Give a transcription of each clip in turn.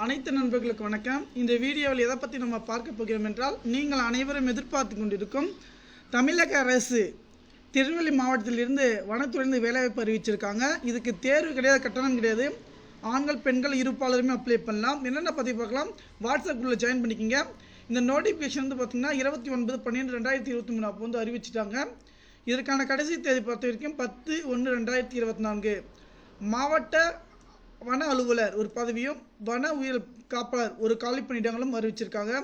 அனைத்து நண்பர்களுக்கு வணக்கம். இந்த வீடியோவில் எதை பற்றி நம்ம பார்க்க போகிறோம் என்றால் நீங்கள் அனைவரும் எதிர்பார்த்து கொண்டிருக்கும் தமிழக அரசு திருநெல்வேலி மாவட்டத்திலிருந்து வனத்துறையிலிருந்து வேலைவாய்ப்பு அறிவிச்சிருக்காங்க. இதுக்கு தேர்வு கிடையாது கட்டணம் கிடையாது. ஆண்கள் பெண்கள் இருப்பாளருமே அப்ளை பண்ணலாம். என்னென்ன பற்றி பார்க்கலாம்? வாட்ஸ்அப் குரூப்பில் ஜாயின் பண்ணிக்கோங்க. இந்த நோட்டிஃபிகேஷன் வந்து பார்த்திங்கன்னா இருபத்தி ஒன்பது பன்னெண்டு ரெண்டாயிரத்தி இருபத்தி மூணு அப்போ வந்து அறிவிச்சிட்டாங்க. இதற்கான கடைசி தேதி பொறுத்த வரைக்கும் பத்து ஒன்று ரெண்டாயிரத்தி இருபத்தி நான்கு. மாவட்ட வன அலுவலர் ஒரு பதவியும் வன உயிர் காப்பாளர் ஒரு காலி பணியிடங்களும் அறிவிச்சிருக்காங்க.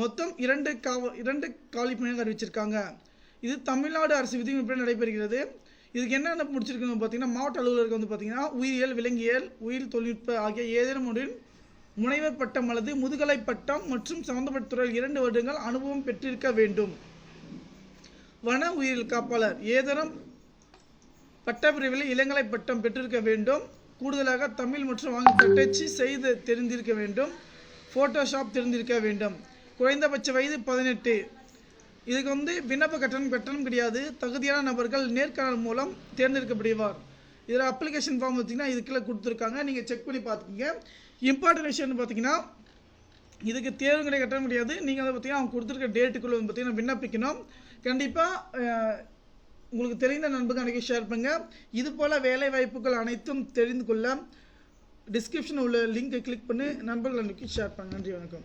மொத்தம் இரண்டு காவ இரண்டு காலி பணியிடங்கள் அறிவிச்சிருக்காங்க. இது தமிழ்நாடு அரசு விதிமுறைப்படி நடைபெறுகிறது. இதுக்கு என்னென்ன முடிச்சிருக்கணும் பார்த்தீங்கன்னா மாவட்ட அலுவலருக்கு வந்து பார்த்தீங்கன்னா உயிரியல் விலங்கியல் உயிர் தொழில்நுட்ப ஆகிய ஏதேனும் ஒன்றில் முனைவர் பட்டம் அல்லது முதுகலை பட்டம் மற்றும் சம்பந்தப்பட்ட துறையில் இரண்டு வருடங்கள் அனுபவம் பெற்றிருக்க வேண்டும். வன உயிரியல் காப்பாளர் ஏதேனும் பட்டப்பிரிவில் இளங்கலை பட்டம் பெற்றிருக்க வேண்டும். கூடுதலாக தமிழ் மற்றும் ஆங்கில தட்டச்சு செய்து தெரிந்திருக்க வேண்டும். ஃபோட்டோஷாப் தெரிந்திருக்க வேண்டும். குறைந்தபட்ச வயது பதினெட்டு. இதுக்கு வந்து விண்ணப்ப கட்டணம் கட்டணம் கிடையாது. தகுதியான நபர்கள் நேர்காணல் மூலம் தேர்ந்தெடுக்கப்படுவார். இதில் அப்ளிகேஷன் ஃபார்ம் பார்த்தீங்கன்னா இதுக்குள்ள கொடுத்துருக்காங்க. நீங்கள் செக் பண்ணி பார்த்துக்கிங்க. இம்பார்ட்டன்ட் விஷயம்னு பார்த்தீங்கன்னா இதுக்கு தேர்வு கிடையாது கட்டணம் கிடையாது நீங்கள் அதை பார்த்தீங்கன்னா அவங்க கொடுத்துருக்க டேட்டுக்குள்ளே வந்து பார்த்தீங்கன்னா விண்ணப்பிக்கணும். கண்டிப்பாக உங்களுக்கு தெரிந்த நண்பர்கள் அன்றைக்கி ஷேர் பண்ணுங்கள் இது போல் வேலை வாய்ப்புகள் அனைத்தும் தெரிந்து கொள்ள டிஸ்கிரிப்ஷன் உள்ள லிங்கை கிளிக் பண்ணி நண்பர்கள் அன்றைக்கி ஷேர் பண்ணுங்கள் நன்றி வணக்கம்.